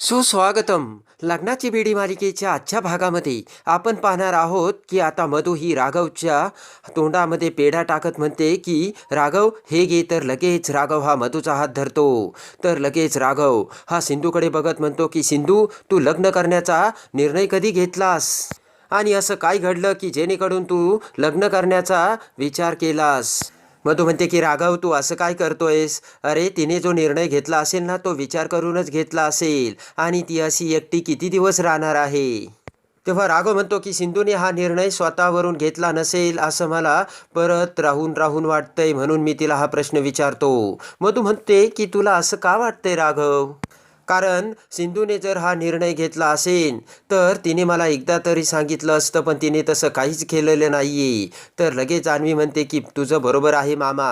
सुस्वागतम. लग्नाची बेडी मालिकेच्या आजच्या भागामध्ये आपण पाहणार आहोत की आता मधू ही राघवच्या तोंडामध्ये पेढा टाकत म्हणते की राघव हे घे तर लगेच राघव हा मधूचा हात धरतो. तर लगेच राघव हा सिंधूकडे बघत म्हणतो की सिंधू तू लग्न करण्याचा निर्णय कधी घेतलास? आणि असं काय घडलं की जेणेकरून तू लग्न करण्याचा विचार केलास? मधू म्हणते की राघव तू असं काय करतोयस? अरे तिने जो निर्णय घेतला असेल ना तो विचार करूनच घेतला असेल आणि ती अशी एकटी किती दिवस राहणार आहे? तेव्हा राघव म्हणतो की सिंधूने हा निर्णय स्वतःवरून घेतला नसेल असं मला परत राहून राहून वाटतंय म्हणून मी तिला हा प्रश्न विचारतो. मधू म्हणते की तुला असं का वाटतंय राघव? कारण सिंधूने जर हा निर्णय घेतला असेल तर तिने मला एकदा तरी सांगितलं असतं पण तिने तसं काहीच केलेलं नाही आहे तर लगेच आणवी म्हणते की तुझं बरोबर आहे मामा.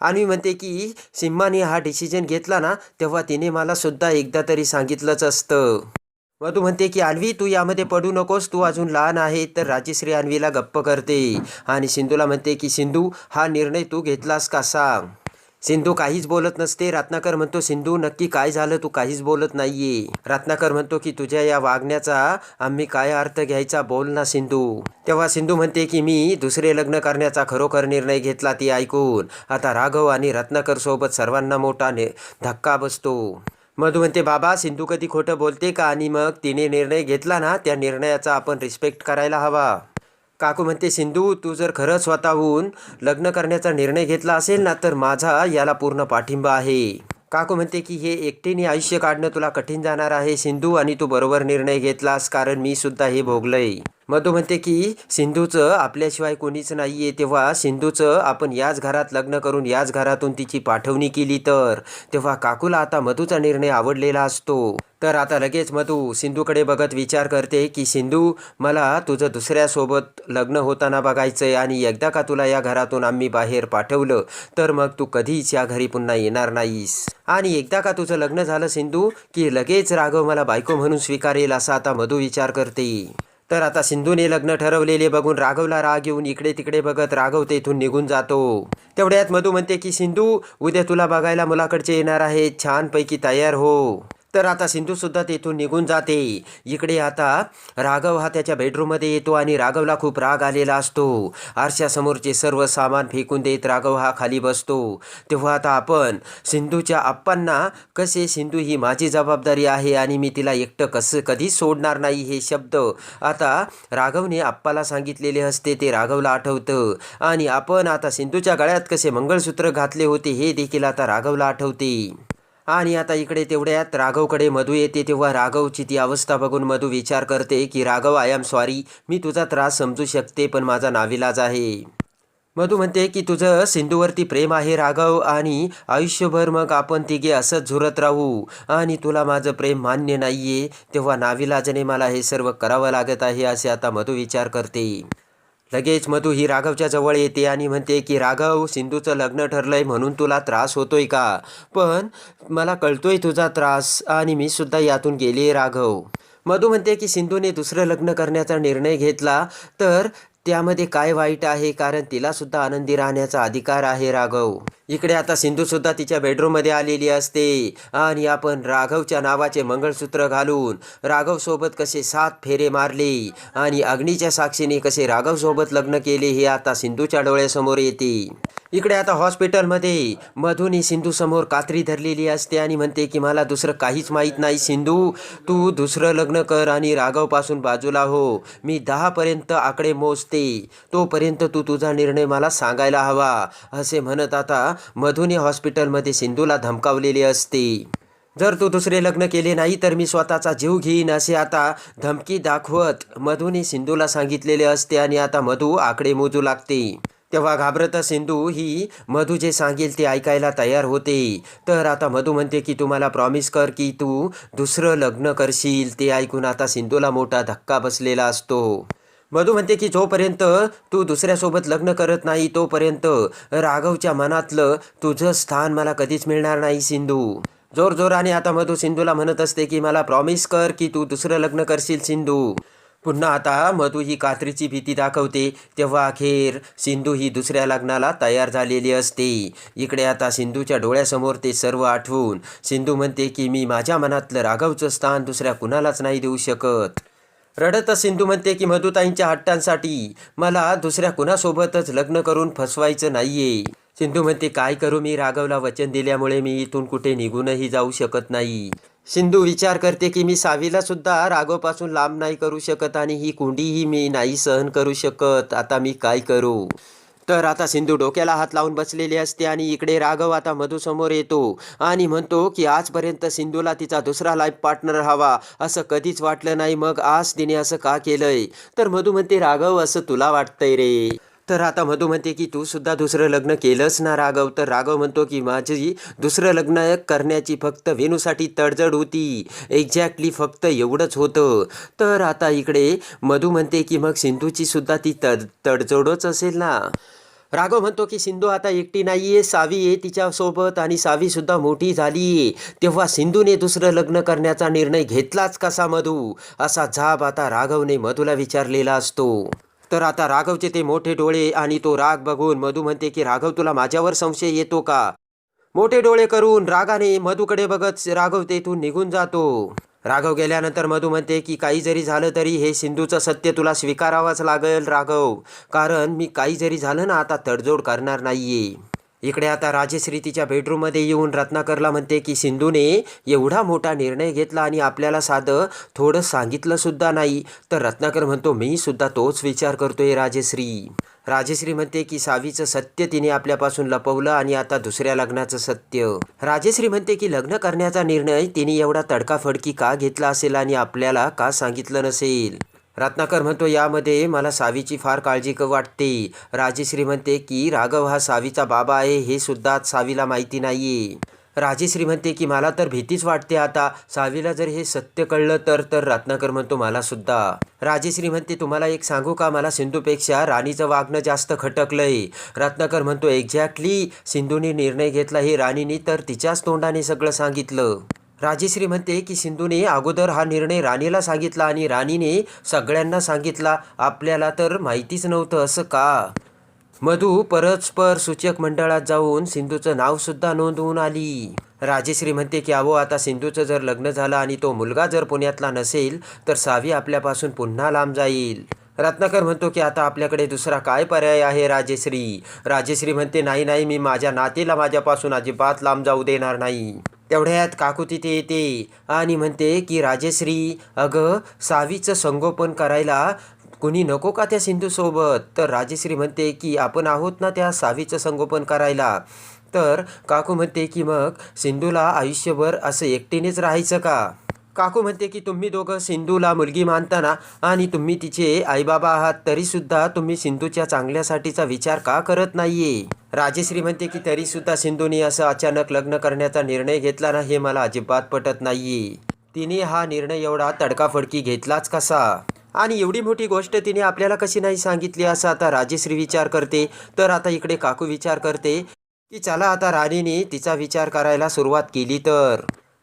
आणि म्हणते की सिम्माने हा डिसिजन घेतला ना तेव्हा तिने मला सुद्धा एकदा तरी सांगितलंच असतं. मधू म्हणते की अन्वी तू यामध्ये पडू नकोस तू अजून लहान आहे तर राजेश्री अन्वीला गप्प करते. आणि सिंधूला म्हणते की सिंधू हा निर्णय तू घेतलास का सांग. सिंधू काहीच बोलत नसते. रत्नाकर म्हणतो सिंधू नक्की काय झालं? तू काहीच बोलत नाहीये. रत्नाकर म्हणतो की तुझ्या या वागण्याचा आम्ही काय अर्थ घ्यायचा? बोल ना सिंधू. तेव्हा सिंधू म्हणते की मी दुसरे लग्न करण्याचा खरोखर निर्णय घेतला ती ऐकून. आता राघव आणि रत्नाकर सोबत सर्वांना मोठा धक्का बसतो. मधू म्हणते बाबा सिंधू कधी खोटं बोलते का? आणि मग तिने निर्णय घेतला ना त्या निर्णयाचा आपण रिस्पेक्ट करायला हवा. काकू म्हणते सिंधू तू जर खरं स्वतःहून लग्न करण्याचा निर्णय घेतला असेल ना तर माझा याला पूर्ण पाठिंबा आहे. काकू म्हणते की हे एकटीने आयुष्य काढणं तुला कठीण जाणार आहे सिंधू आणि तू बरोबर निर्णय घेतलास कारण मी सुद्धा हे भोगलंय. मधू म्हणते की सिंधूचं आपल्याशिवाय कोणीच नाही आहे तेव्हा सिंधूचं आपण याच घरात लग्न करून याच घरातून तिची पाठवणी केली तर. तेव्हा काकूला आता मधूचा निर्णय आवडलेला असतो. तर आता लगेच मधू सिंधूकडे बघत विचार करते की सिंधू मला तुझं दुसऱ्यासोबत लग्न होताना बघायचं आहे आणि एकदा का तुला या घरातून आम्ही बाहेर पाठवलं तर मग तू कधीच या घरी पुन्हा येणार नाहीस. आणि एकदा का तुझं लग्न झालं सिंधू की लगेच राघव मला बायको म्हणून स्वीकारेल असा आता मधू विचार करते. तर आता सिंधूने लग्न ठरवलेले बघून राघवला राग येऊन इकडे तिकडे बघत राघव तेथून निघून जातो. तेवढ्यात मधू म्हणते की सिंधू उद्या तुला बघायला मुलाकडचे येणार आहे. छानपैकी तयार हो. तर आता सिंधूसुद्धा तेथून निघून जाते. इकडे आता राघव हा त्याच्या बेडरूममध्ये येतो आणि राघवला खूप राग आलेला असतो. आरशासमोरचे सर्व सामान फेकून देत राघव हा खाली बसतो. तेव्हा आता आपण सिंधूच्या आप्पांना कसे सिंधू ही माझी जबाबदारी आहे आणि मी तिला एकटं कसं कधीच सोडणार नाही? हे शब्द आता राघवने आप्पाला सांगितलेले असते. ते राघवला आठवतं. आणि आपण आता सिंधूच्या गळ्यात कसे मंगळसूत्र घातले होते हे देखील आता राघवला आठवते. आणि आता इकडे तेवढ्यात राघवकडे मधू येते तेव्हा राघवची ती अवस्था बघून मधू विचार करते की राघव आय एम सॉरी मी तुझा त्रास समजू शकते पण माझा नाविलाज आहे. मधू म्हणते की तुझं सिंधूवरती प्रेम आहे राघव आणि आयुष्यभर मग आपण तिघे असंच झुरत राहू. आणि तुला माझं प्रेम मान्य नाही आहे तेव्हा नाविलाजने मला हे सर्व करावं लागत आहे असे आता मधू विचार करते. लगेच मधू ही राघवच्या जवळ येते आणि म्हणते की राघव सिंधूचं लग्न ठरलंय म्हणून तुला त्रास होतोय का? पण मला कळतोय तुझा त्रास आणि मी सुद्धा यातून गेली राघव. मधू म्हणते की सिंधूने दुसरं लग्न करण्याचा निर्णय घेतला तर त्यामध्ये काय वाईट आहे? कारण तिला सुद्धा आनंदी राहण्याचा अधिकार आहे राघव. इकडे आता सिंधू सुद्धा तिच्या बेडरूममध्ये आलेली असते. आणि आपण राघवच्या नावाचे मंगळसूत्र घालून राघव सोबत कसे सात फेरे मारले. आणि अग्नीच्या साक्षीने कसे राघव सोबत लग्न केले हे आता सिंधूच्या डोळ्यासमोर येते. इकडे आता हॉस्पिटलमध्ये मधुनी सिंधू समोर कात्री धरलेली असते आणि म्हणते की मला दुसरं काहीच माहीत नाही. सिंधू तू दुसरं लग्न कर आणि राघवपासून बाजूला हो. मी दहापर्यंत आकडे मोजते. तोपर्यंत तू तुझा निर्णय मला सांगायला हवा असे म्हणत आता मधुने हॉस्पिटलमध्ये सिंधूला धमकावलेले असते. जर तू दुसरे लग्न केले नाही तर मी स्वतःचा जीव घेईन असे आता धमकी दाखवत मधूने सिंधूला सांगितलेले असते आणि आता मधू आकडे मोजू लागते. तेव्हा घाबरता सिंधू ही मधू जे सांगेल ते ऐकायला तयार होते. तर आता मधू म्हणते की तू मला प्रॉमिस कर की तू दुसरं लग्न करशील. ते ऐकून आता सिंधूला मोठा धक्का बसलेला असतो. मधू म्हणते की जोपर्यंत तू दुसऱ्यासोबत लग्न करत नाही तोपर्यंत राघवच्या मनातलं तुझं स्थान मला कधीच मिळणार नाही सिंधू. जोर जोराने आता मधू सिंधूला म्हणत असते की मला प्रॉमिस कर की तू दुसरं लग्न करशील सिंधू. पुन्हा आता मधू ही कात्रीची भीती दाखवते. तेव्हा अखेर सिंधू ही दुसऱ्या लग्नाला तयार झालेली असते. इकडे आता सिंधूच्या डोळ्यासमोर ते सर्व आठवून सिंधू म्हणते की मी माझ्या मनातलं राघवचं स्थान दुसऱ्या कुणालाच नाही देऊ शकत. रडत सिंधू म्हणते की मधुताईंच्या हट्टांसाठी मला दुसऱ्या कुणासोबतच लग्न करून फसवायचं नाहीये. सिंधू म्हणते काय करू मी? राघवला वचन दिल्यामुळे मी इथून कुठे निघूनही जाऊ शकत नाही. सिंधू विचार करते की मी सावीला सुद्धा राघवपासून लांब नाही करू शकत आणि ही कुंडीही मी नाही सहन करू शकत. आता मी काय करू? तर आता सिंधू डोक्याला हात लावून बसलेली असते आणि इकडे राघव आता मधूसमोर येतो आणि म्हणतो की आजपर्यंत सिंधूला तिचा दुसरा लाईफ पार्टनर हवा. असं कधीच वाटलं नाही. मग आज तिने असं का केलंय? तर मधू म्हणते राघव असं तुला वाटतंय रे. तर आता मधू म्हणते की तू सुद्धा दुसरं लग्न केलंच ना राघव? तर राघव म्हणतो की माझी दुसरं लग्न करण्याची फक्त वेणूसाठी तडजड होती. एक्झॅक्टली फक्त एवढंच होतं. तर आता इकडे मधू म्हणते की मग सिंधूची सुद्धा ती तड तडजोडच असेल ना? राघव म्हणतो की सिंधू आता एकटी नाही आहे सावी आहे तिच्यासोबत आणि सावीसुद्धा मोठी झाली तेव्हा सिंधूने दुसरं लग्न करण्याचा निर्णय घेतलाच कसा मधू? असा जाब आता राघवने मधूला विचारलेला असतो. तर आता राघवचे ते मोठे डोळे आणि तो राग बघून मधू म्हणते की राघव तुला माझ्यावर संशय येतो का? मोठे डोळे करून रागाने मधूकडे बघत राघव तेथून निघून जातो. राघव गेल्यानंतर मधू म्हणते की काही जरी झालं तरी हे सिंधूचं सत्य तुला स्वीकारावंच लागेल राघव. कारण मी काही जरी झालं ना आता तडजोड करणार नाहीये. इकडे आता राजेश्री तिच्या बेडरूममध्ये येऊन रत्नाकरला म्हणते की सिंधूने एवढा मोठा निर्णय घेतला आणि आपल्याला साधं थोडं सांगितलंसुद्धा नाही. तर रत्नाकर म्हणतो मी सुद्धा तोच विचार करतोय राजेश्री. राजेश्री म्हणते की सावीचं सत्य तिने आपल्यापासून लपवलं आणि आता दुसऱ्या लग्नाचं सत्य. राजेश्री म्हणते की लग्न करण्याचा निर्णय तिने एवढा तडकाफडकी का घेतला असेल आणि आपल्याला का सांगितलं नसेल? रत्नाकर म्हणतो यामध्ये मला सावीची फार काळजी क वाटते. राजेश्री म्हणते की राघव हा सावीचा बाबा आहे हे सुद्धा सावीला माहिती नाही राजेश्री म्हणते की मला तर भीतीच वाटते आता. सावीला जर हे सत्य कळलं तर तर रत्नाकर म्हणतो मला सुद्धा. राजश्री म्हणते तुम्हाला एक सांगू का? मला सिंधूपेक्षा राणीचं वागणं जास्त खटकलंय. रत्नाकर म्हणतो एक्झॅक्टली. सिंधूने निर्णय घेतला हे राणीने तर तिच्याच तोंडाने सगळं सांगितलं. राजेश्री म्हणते की सिंधूने अगोदर हा निर्णय राणीला सांगितला आणि राणीने सगळ्यांना सांगितला. आपल्याला तर माहितीच नव्हतं असं का? मधू परस्पर सूचक मंडळात जाऊन सिंधूचं नावसुद्धा नोंदवून आली. राजेश्री म्हणते की अहो आता सिंधूचं जर लग्न झालं आणि तो मुलगा जर पुण्यातला नसेल तर सावी आपल्यापासून पुन्हा लांब जाईल. रत्नाकर म्हणतो की आता आपल्याकडे दुसरा काय पर्याय आहे राजेश्री? राजेश्री म्हणते नाही नाही मी माझ्या नातीला माझ्यापासून अजिबात लांब जाऊ देणार नाही. तेवढ्यात काकू तिथे येते आणि म्हणते की राजेश्री अगं सावीचं संगोपन करायला कुणी नको का त्या सिंधूसोबत? तर राजेश्री म्हणते की आपण आहोत ना त्या सावीचं संगोपन करायला. तर काकू म्हणते की मग सिंधूला आयुष्यभर असं एकटीनेच राहायचं का? काकू म्हणते की तुम्ही दोघं सिंधूला मुलगी मानताना आणि तुम्ही तिचे आईबाबा आहात तरीसुद्धा तुम्ही सिंधूच्या चांगल्यासाठीचा विचार का करत नाही राजेश्री म्हणते की तरीसुद्धा सिंधूनी असं अचानक लग्न करण्याचा निर्णय घेतला ना हे मला अजिबात पटत नाही तिने हा निर्णय एवढा तडकाफडकी घेतलाच कसा? आणि एवढी मोठी गोष्ट तिने आपल्याला कशी नाही सांगितली असं आता राजेश्री विचार करते. तर आता इकडे काकू विचार करते की चला आता राणीने तिचा विचार करायला सुरुवात केली तर.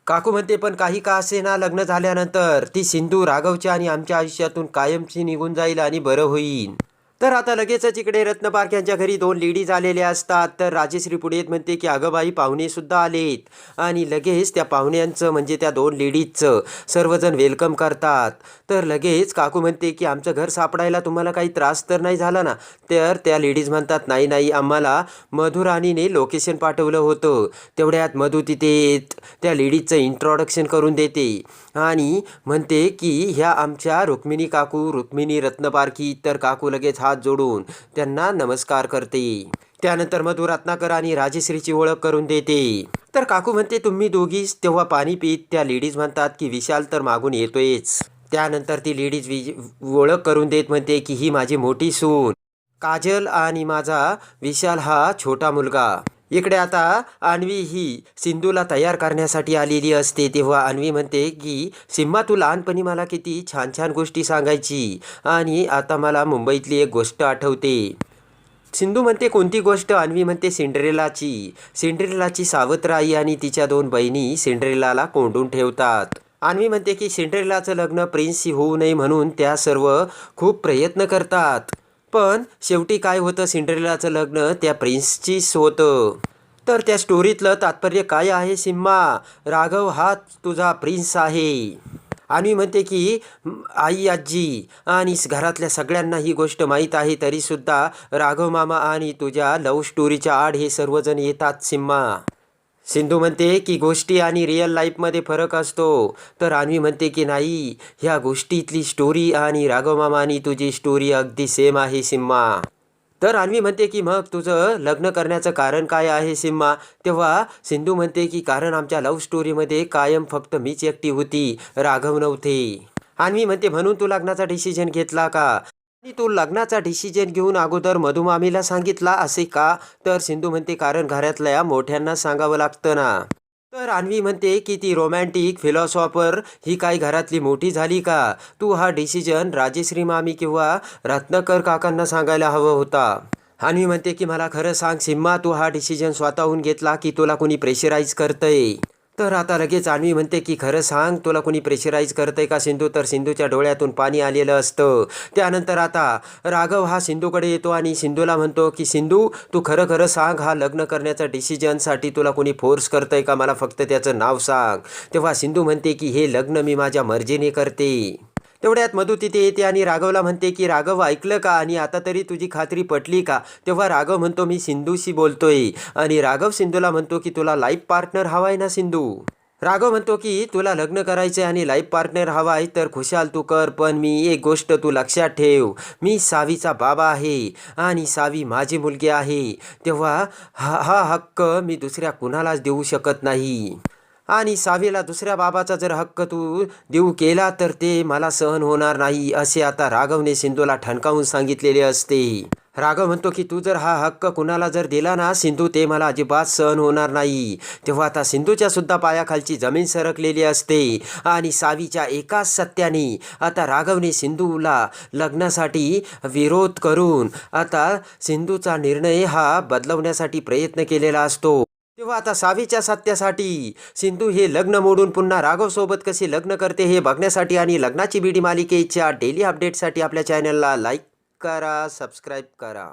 काकू म्हणते पण काही का असे ना लग्न झाल्यानंतर ती सिंधू राघवच्या आणि आमच्या आयुष्यातून कायमची निघून जाईल आणि बरं होईल. तर आता लगेचच इकडे रत्नपार्क यांच्या घरी दोन लेडीज आलेल्या असतात. तर राजेश्री पुढे येत म्हणते की अगं बाई पाहुणेसुद्धा आलेत. आणि लगेच त्या पाहुण्यांचं म्हणजे त्या दोन लेडीजचं सर्वजण वेलकम करतात. तर लगेच काकू म्हणते की आमचं घर सापडायला तुम्हाला काही त्रास तर नाही झाला ना? तर त्या लेडीज म्हणतात नाही नाही आम्हाला मधुराणीने लोकेशन पाठवलं होतं. तेवढ्यात मधू तिथे त्या लेडीजचं इंट्रोडक्शन करून देते. आणि म्हणते की ह्या आमच्या रुक्मिणी काकू रुक्मिणी रत्नपारखी तर काकू लगेच हात जोडून त्यांना नमस्कार करते. त्यानंतर मधु रत्नाकर आणि राजेश्रीची ओळख करून देते. तर काकू म्हणते तुम्ही दोघीच तेव्हा पाणी पित त्या लेडीज म्हणतात की विशाल तर मागून येतोयच. त्यानंतर ती लेडीज वि ओळख करून देत म्हणते की ही माझी मोठी सून. काजल आणि माझा विशाल हा छोटा मुलगा. इकडे आता अन्वी ही सिंधूला तयार करण्यासाठी आलेली असते. तेव्हा अन्वी म्हणते की सिम्मा तू लहानपणी मला किती छान छान गोष्टी सांगायची. आणि आता मला मुंबईतली एक गोष्ट आठवते. सिंधू म्हणते कोणती गोष्ट? अन्वी म्हणते सिंड्रेलाची. सिंड्रेलाची सावत्र आई आणि तिच्या दोन बहिणी सिंड्रेलाला कोंडून ठेवतात. अन्वी म्हणते की सिंड्रेलाचं लग्न प्रिन्सशी होऊ नये म्हणून त्या सर्व खूप प्रयत्न करतात. पण शेवटी काय होतं सिंड्रेलाचं लग्न त्या प्रिन्सचीच होतं. तर त्या स्टोरीतलं तात्पर्य काय आहे सिम्मा? राघव हा तुझा प्रिन्स आहे. आणि म्हणते की आई आजी आणि घरातल्या सगळ्यांना ही गोष्ट माहीत आहे तरीसुद्धा राघव मामा आणि तुझ्या लव्ह स्टोरीच्या आड हे सर्वजण येतात सिम्मा. सिंधू म्हणते की गोष्टी आणि रिअल लाईफमध्ये फरक असतो. तर अन्वी म्हणते की नाही ह्या गोष्टीतली स्टोरी आणि राघव आणि तुझी स्टोरी अगदी सेम आहे सिम्मा. तर अन्वी म्हणते की मग तुझं लग्न करण्याचं कारण काय आहे सिम्मा? तेव्हा सिंधू म्हणते की कारण आमच्या लव्ह स्टोरीमध्ये कायम फक्त मीच एकटी होती राघव नव्हते. अन्वी म्हणते म्हणून तू लग्नाचा डिसिजन घेतला का? आणि तू लग्नाचा डिसिजन घेऊन अगोदर मधुमामीला सांगितला असे का? तर सिंधू म्हणते कारण घरातल्या मोठ्यांना सांगावं लागतं ना. तर अन्वी म्हणते की ती रोमॅन्टिक फिलॉसॉफर ही काही घरातली मोठी झाली का? तू हा डिसिजन राजेश्री मामी किंवा रत्नकर काकांना सांगायला हवं होता. अन्वी म्हणते की मला खरं सांग सिम्मा तू हा डिसिजन स्वतःहून घेतला की तुला कोणी प्रेशराईज करतंय? तर आता लगेच आण्वी म्हणते की खरं सांग तुला कोणी प्रेशराईज करतंय का सिंधू? तर सिंधूच्या डोळ्यातून पाणी आलेलं असतं. त्यानंतर आता राघव हा सिंधूकडे येतो आणि सिंधूला म्हणतो की सिंधू तू खरं खरं सांग हा लग्न करण्याचा डिसिजनसाठी तुला कोणी फोर्स करतंय का? मला फक्त त्याचं नाव सांग. तेव्हा सिंधू म्हणते की हे लग्न मी माझ्या मर्जीने करते. तेवढ्यात मधू तिथे येते आणि राघवला म्हणते की राघव ऐकलं का? आणि आता तरी तुझी खात्री पटली का? तेव्हा राघव म्हणतो मी सिंधूशी बोलतोय. आणि राघव सिंधूला म्हणतो की तुला लाईफ पार्टनर हवाय ना सिंधू? राघव म्हणतो की तुला लग्न करायचं आणि लाईफ पार्टनर हवा आहे तर खुशाल तू कर पण मी एक गोष्ट तू लक्षात ठेव. मी सावीचा बाबा आहे आणि सावी माझी मुलगी आहे. तेव्हा हा हा हक्क मी दुसऱ्या कुणालाच देऊ शकत नाही. आणि सावीला दुसऱ्या बाबाचा जर हक्क तू देऊ केला तर ते मला सहन होणार नाही असे आता राघवने सिंधूला ठणकावून सांगितलेले असते. राघव म्हणतो की तू जर हा हक्क कुणाला जर दिला ना सिंधू ते मला अजिबात सहन होणार नाही. तेव्हा आता सिंधूच्या सुद्धा पायाखालची जमीन सरकलेली असते आणि सावीच्या एकाच सत्याने आता राघवने सिंधूला लग्नासाठी विरोध करून आता सिंधूचा निर्णय हा बदलवण्यासाठी प्रयत्न केलेला असतो. किंवा आता सावीच्या सत्यासाठी सिंधू हे लग्न मोडून पुन्हा राघवसोबत कसे लग्न करते हे बघण्यासाठी आणि लग्नाची बीडी मालिकेच्या डेली अपडेटसाठी आपल्या चॅनलला लाईक करा सबस्क्राईब करा.